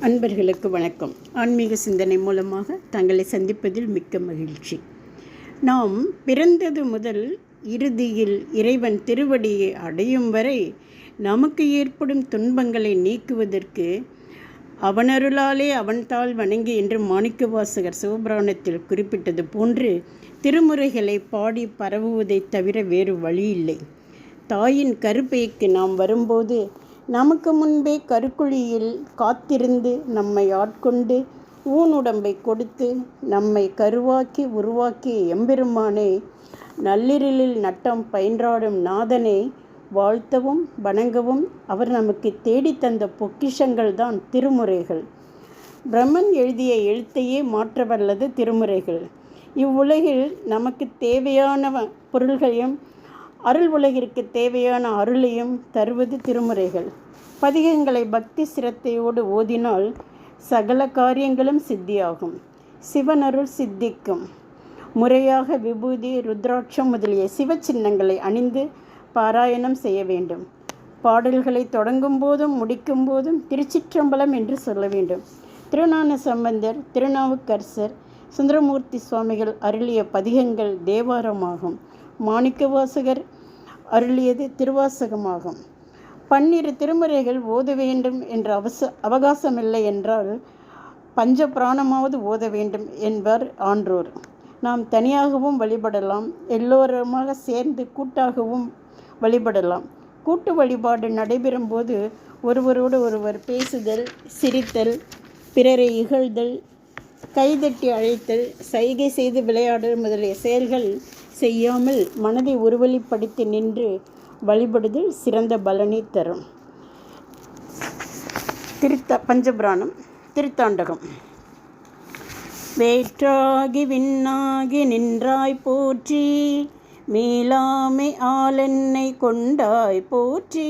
அன்பர்களுக்கு வணக்கம். ஆன்மீக சிந்தனை மூலமாக தங்களை சந்திப்பதில் மிக்க மகிழ்ச்சி. நாம் பிறந்தது முதல் இறுதியில் இறைவன் திருவடியை அடையும் வரை நமக்கு ஏற்படும் துன்பங்களை நீக்குவதற்கு அவனருளாலே அவன்தாள் வணங்கி என்று மாணிக்கவாசகர் சிவபுராணத்தில் குறிப்பிட்டது போன்று திருமுறைகளை பாடி பரவுவதைத் தவிர வேறு வழியில்லை. தாயின் கருப்பைக்கு நாம் வரும்போது நமக்கு முன்பே கருக்குழியில் காத்திருந்து நம்மை ஆட்கொண்டு ஊனுடம்பை கொடுத்து நம்மை கருவாக்கி உருவாக்கிய எம்பெருமானை நள்ளிரலில் நட்டம் பயின்றாடும் நாதனை வாழ்த்தவும் வணங்கவும் அவர் நமக்கு தேடித் தந்த பொக்கிஷங்கள் தான் திருமுறைகள். பிரம்மன் எழுதிய எழுத்தையே மாற்றவல்லது திருமுறைகள். இவ்வுலகில் நமக்கு தேவையான பொருள்களையும் அருள் உலகிற்கு தேவையான அருளையும் தருவது திருமுறைகள். பதிகங்களை பக்தி சிரத்தையோடு ஓதினால் சகல காரியங்களும் சித்தியாகும். சிவனருள் சித்திக்கும். முறையாக விபூதி ருத்ராட்சம் முதலிய சிவ சின்னங்களை அணிந்து பாராயணம் செய்ய வேண்டும். பாடல்களை தொடங்கும் போதும் முடிக்கும் போதும் திருச்சிற்றம்பலம் என்று சொல்ல வேண்டும். திருநான சம்பந்தர் திருநாவுக்கரசர் சுந்தரமூர்த்தி சுவாமிகள் அருளிய பதிகங்கள் தேவாரமாகும். மாணிக்கவாசகர் அருளியது திருவாசகமாகும். பன்னிரு திருமுறைகள் ஓத வேண்டும் என்ற அவச அவகாசமில்லை என்றால் பஞ்ச பிராணமாவது ஓத வேண்டும் என்பார் ஆன்றோர். நாம் தனியாகவும் வழிபடலாம் எல்லோருமாக சேர்ந்து கூட்டாகவும் வழிபடலாம். கூட்டு வழிபாடு நடைபெறும்போது ஒருவரோடு ஒருவர் பேசுதல் சிரித்தல் பிறரை இகழ்தல் கைதட்டி அழைத்தல் சைகை செய்து விளையாடல் முதலிய செயல்கள் செய்யாமல் மனதை ஒருவழிப்படுத்தி நின்று வழிபடுதல் சிறந்த பலனை தரும். திருத்த பஞ்சபுராணம் திருத்தாண்டகம். வேற்றாகி விண்ணாகி நின்றாய் போற்றி மேலாமை ஆளென்னை கொண்டாய் போற்றி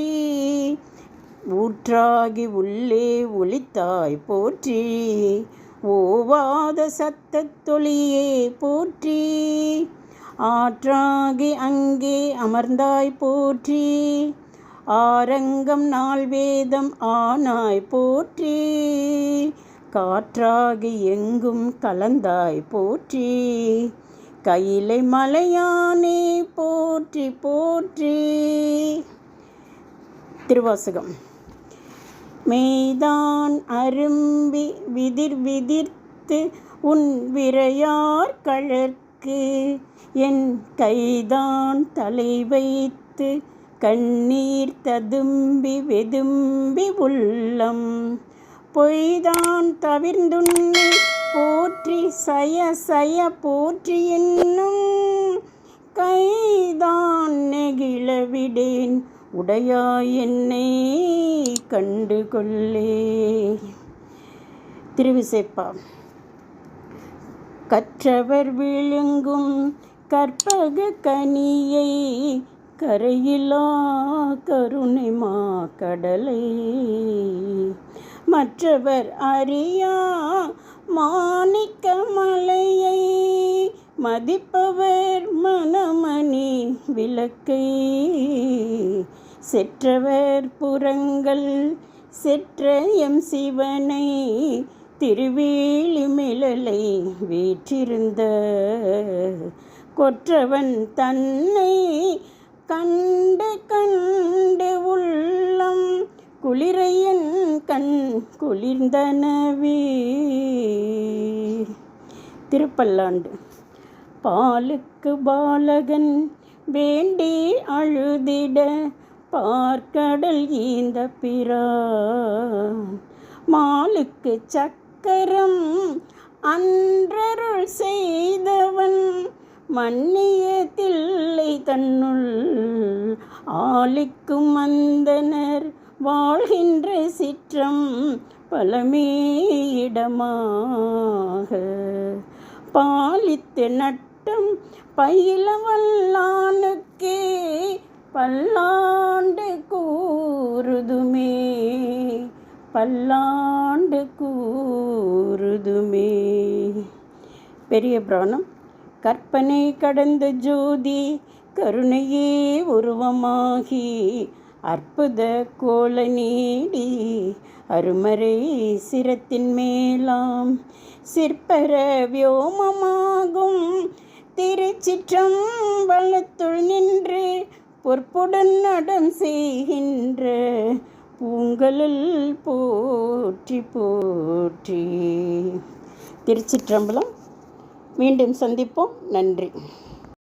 ஊற்றாகி உள்ளே ஒளித்தாய் போற்றி ஓவாத சத்தத்தொழியே போற்றி ஆற்றாகி அங்கே அமர்ந்தாய் போற்றி. ஆரங்கம் நாள் வேதம் ஆனாய் போற்றி. காற்றாகி எங்கும் கலந்தாய் போற்றி. கையிலை மலையானே போற்றி போற்றி. திருவாசகம். மெய்தான் அரும்பி விதிர் விதிர்த்து உன் விரையார் கழற் கண்ணுக்கு என் கைதான் தலை வைத்து கண்ணீர் ததும்பி வெதும்பி உள்ளம். பொய்தான் தவிர்ந்துண்ணி போற்றி சய சய போற்றி என்னும். கைதான் நெகிழவிடேன் உடையா என்னை கண்டு கொள்ளே. திருவிசைப்பா. கற்றவர் விழுங்கும் கற்பக கனியை கரையிலா கருணை மா கடலை. மற்றவர் அறியா மாணிக்க மலையை மதிப்பவர் மனமணி விளக்கை. செற்றவர் புறங்கள் செற்ற எம் சிவனை திருவேலிமிழலை வீற்றிருந்த கொற்றவன் தன்னை கண்டு கண்டு உள்ளம் குளிரையன் கண் குளிர்ந்தனவே. திருப்பல்லாண்டு. பாலுக்கு பாலகன் வேண்டி அழுதிட பார்க்கடல் ஈந்த பிறா. மாலுக்கு அக்கரம் அன்றருள் செய்தவன் மன்னிய தில்லை தன்னுள். ஆளிக்கும் அந்தனர் வாழ்கின்ற சிற்றம் பழமேயிடமாக. பாலித்து நட்டம் பயிலவல்லானுக்கே பல்லாண்டு கூறுது. பல்லாண்டு கூறுதுமே. பெரிய புராணம். கற்பனை கடந்த ஜோதி கருணையே உருவமாகி அற்புத கோல நீடி அருமறை சிரத்தின் மேலாம். சிற்பர வியோமமாகும் திருச்சிற்றம்பலத்துள் நின்று பொற்புடன் நடம் செய்கின்ற பூங்கலில் போற்றி போற்றி. திருச்சிற்றம்பலம். மீண்டும் சந்திப்போம். நன்றி.